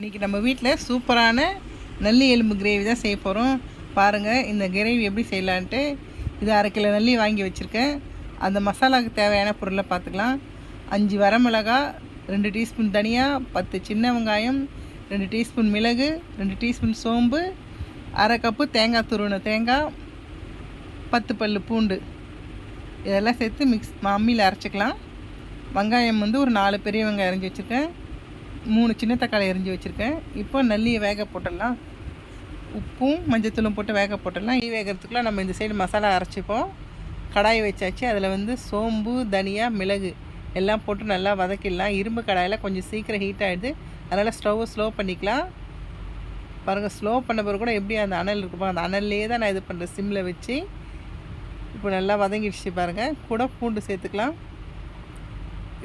இன்றைக்கி நம்ம வீட்டில் சூப்பரான நல்லி எலும்பு கிரேவி தான் செய்ய போகிறோம் பாருங்கள் இந்த கிரேவி எப்படி செய்யலான்ட்டு. இது அரை கிலோ நல்லி வாங்கி வச்சுருக்கேன். அந்த மசாலாவுக்கு தேவையான பொருளை பார்த்துக்கலாம். அஞ்சு வரமிளகா ரெண்டு டீஸ்பூன் தனியாக பத்து சின்ன வெங்காயம் ரெண்டு டீஸ்பூன் மிளகு ரெண்டு டீஸ்பூன் சோம்பு அரை கப்பு தேங்காய் துருவின தேங்காய் பத்து பல் பூண்டு. இதெல்லாம் சேர்த்து மிக்ஸ் அம்மியில் அரைச்சிக்கலாம். வெங்காயம் வந்து ஒரு நாலு பெரிய வெங்காயம் அரைஞ்சி வச்சுருக்கேன். மூணு சின்ன தக்காளி எரிஞ்சு வச்சுருக்கேன். இப்போ நல்லியை வேக போட்டுடலாம். உப்பும் மஞ்சத்தூளும் போட்டு வேக போட்டுடலாம். ஈ வேகிறதுக்குள்ளே நம்ம இந்த சைடு மசாலா அரைச்சிப்போம். கடாய் வச்சாச்சு. அதில் வந்து சோம்பு தனியா மிளகு எல்லாம் போட்டு நல்லா வதக்கிடலாம். இரும்பு கடாயில் கொஞ்சம் சீக்கிரம் ஹீட் ஆகிடுது அதனால் ஸ்டவ்வை ஸ்லோ பண்ணிக்கலாம். பாருங்கள் ஸ்லோ பண்ண பிறகு கூட எப்படி அந்த அனல் இருக்குமோ அந்த அனல்லே தான் நான் இது பண்ணுறேன் சிம்மில் வச்சு. இப்போ நல்லா வதங்கிடுச்சு பாருங்கள் கூட பூண்டு சேர்த்துக்கலாம்.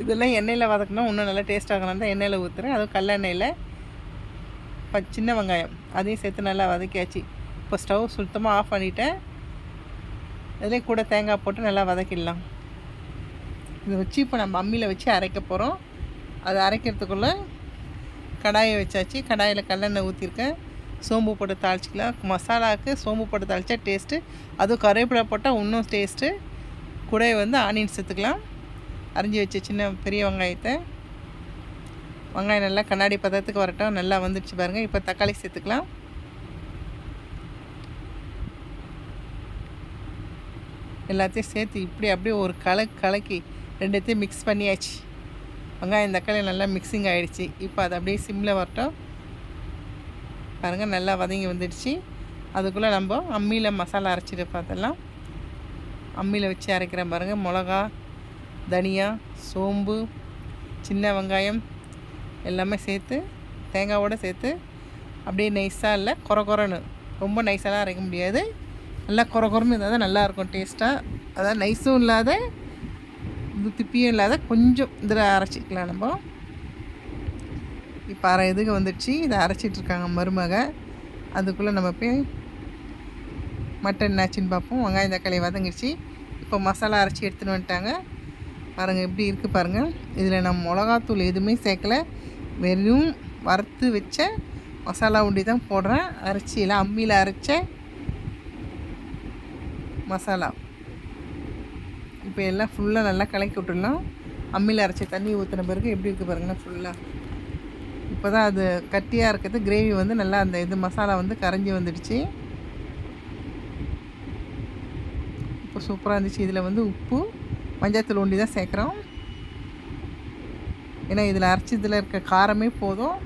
இதெல்லாம் எண்ணெயில் வதக்கணும் இன்னும் நல்லா டேஸ்ட் ஆகணும் தான் எண்ணெயில் ஊற்றுறேன் அதுவும் கல்லெண்ணெயில் சின்ன வெங்காயம். அதையும் சேர்த்து நல்லா வதக்கியாச்சு. இப்போ ஸ்டவ் சுத்தமாக ஆஃப் பண்ணிவிட்டேன் அதிலே கூட தேங்காய் போட்டு நல்லா வதக்கிடலாம். இதை வச்சு இப்போ நம்ம அம்மியில் வச்சு அரைக்க போகிறோம் அதை அரைக்கிறதுக்குள்ளே கடாயை வச்சாச்சு. கடாயில் கல்லெண்ணெய் ஊற்றிருக்கேன் சோம்பு போட்டு தாளிச்சிக்கலாம். மசாலாவுக்கு சோம்பு போட்டு தாளித்தா டேஸ்ட்டு அதுவும் கருவேப்பிலை போட்டால் இன்னும் டேஸ்ட்டு கூட வந்து ஆனியன் சேர்த்துக்கலாம். அரிஞ்சு வச்ச சின்ன பெரிய வெங்காயத்தை. வெங்காயம் நல்லா கண்ணாடி பதத்துக்கு வரட்டும். நல்லா வந்துடுச்சு பாருங்கள் இப்போ தக்காளி சேர்த்துக்கலாம். எல்லாத்தையும் சேர்த்து இப்படி அப்படியே ஒரு கலக்கு கலக்கி ரெண்டுத்தையும் மிக்ஸ் பண்ணியாச்சு. வெங்காயம் தக்காளி நல்லா மிக்சிங் ஆகிடுச்சு இப்போ அது அப்படியே சிம்மில் வரட்டும். பாருங்கள் நல்லா வதங்கி வந்துடுச்சு. அதுக்குள்ளே நம்ம அம்மியில் மசாலா அரைச்சிட்டு பார்த்தலாம் அம்மியில் வச்சு அரைக்கிறேன் பாருங்கள் மிளகா தனியா சோம்பு சின்ன வெங்காயம் எல்லாமே சேர்த்து தேங்காவோடு சேர்த்து அப்படியே நைஸாக இல்லை குறை குறைன்னு ரொம்ப நைஸாலாம் அரைக்க முடியாது. நல்லா குறை குறைன்னு இருந்தால் தான் நல்லாயிருக்கும் டேஸ்ட்டாக அதாவது நைஸும் இல்லாத இது திப்பியும் இல்லாத கொஞ்சம் இதில் அரைச்சிக்கலாம் நம்ம. இப்போ அரை இதுக்கு வந்துடுச்சு. இதை அரைச்சிட்ருக்காங்க மருமக. அதுக்குள்ளே நம்ம போய் மட்டன் என்னாச்சுன்னு பார்ப்போம். வெங்காயம் தக்காளி வதங்கிடுச்சு. இப்போ மசாலா அரைச்சி எடுத்துன்னு வந்துட்டாங்க. பாருங்கள் எப்படி இருக்குது பாருங்கள் இதில் நான் மிளகாத்தூள் எதுவுமே சேர்க்கல. வெறும் வறுத்து வச்ச மசாலா உண்டி தான் போடுறேன். அரைச்சி எல்லாம் அம்மியில் அரைச்ச மசாலா. இப்போ எல்லாம் ஃபுல்லாக நல்லா கலக்கி விட்டுடலாம். அம்மியில் அரைச்ச தண்ணி ஊற்றின பிறகு எப்படி இருக்குது பாருங்கள் ஃபுல்லாக இப்போ தான் அது கட்டியாக இருக்கிறது கிரேவி வந்து நல்லா அந்த இது மசாலா வந்து கரைஞ்சி வந்துடுச்சு. இப்போ சூப்பராக இருந்துச்சு. இதில் வந்து உப்பு மஞ்சத்தூள் ஒண்டி தான் சேர்க்குறோம். ஏன்னா இதில் அரைச்சதில் இருக்க காரமே போதும்.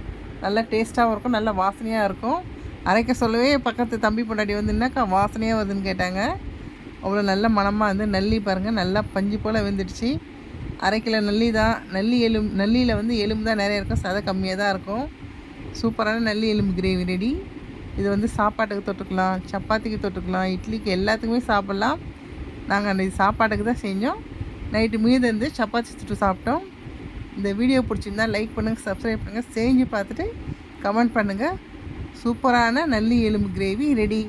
நல்லா டேஸ்ட்டாகவும் இருக்கும் நல்லா வாசனையாக இருக்கும். அரைக்க சொல்லவே பக்கத்து தம்பி பொண்டாடி வந்து என்னக்கா வாசனையாக வருதுன்னு கேட்டாங்க. அவ்வளோ நல்ல மணமாக வந்து நல்லி பாருங்கள் நல்லா பஞ்சு போல் வெந்துடுச்சு. அரை கிலோ நல்லி தான் நல்லி எலும்பு நல்லியில் வந்து எலும்பு தான் நிறைய இருக்கும் சதை கம்மியாக தான் இருக்கும். சூப்பரான நல்லி எலும்பு கிரேவி ரெடி. இது வந்து சாப்பாட்டுக்கு தொட்டுக்கலாம் சப்பாத்திக்கு தொட்டுக்கலாம் இட்லிக்கு எல்லாத்துக்குமே சாப்பிட்லாம். நாங்கள் அந்த சாப்பாட்டுக்கு தான் செஞ்சோம். நைட்டு மீது இருந்து சப்பாத்தி சுட்டு சாப்பிட்டோம். இந்த வீடியோ பிடிச்சிருந்தா லைக் பண்ணுங்கள் சப்ஸ்கிரைப் பண்ணுங்கள் செஞ்சு பார்த்துட்டு கமெண்ட் பண்ணுங்கள் சூப்பரான நல்லி எலும்பு கிரேவி ரெடி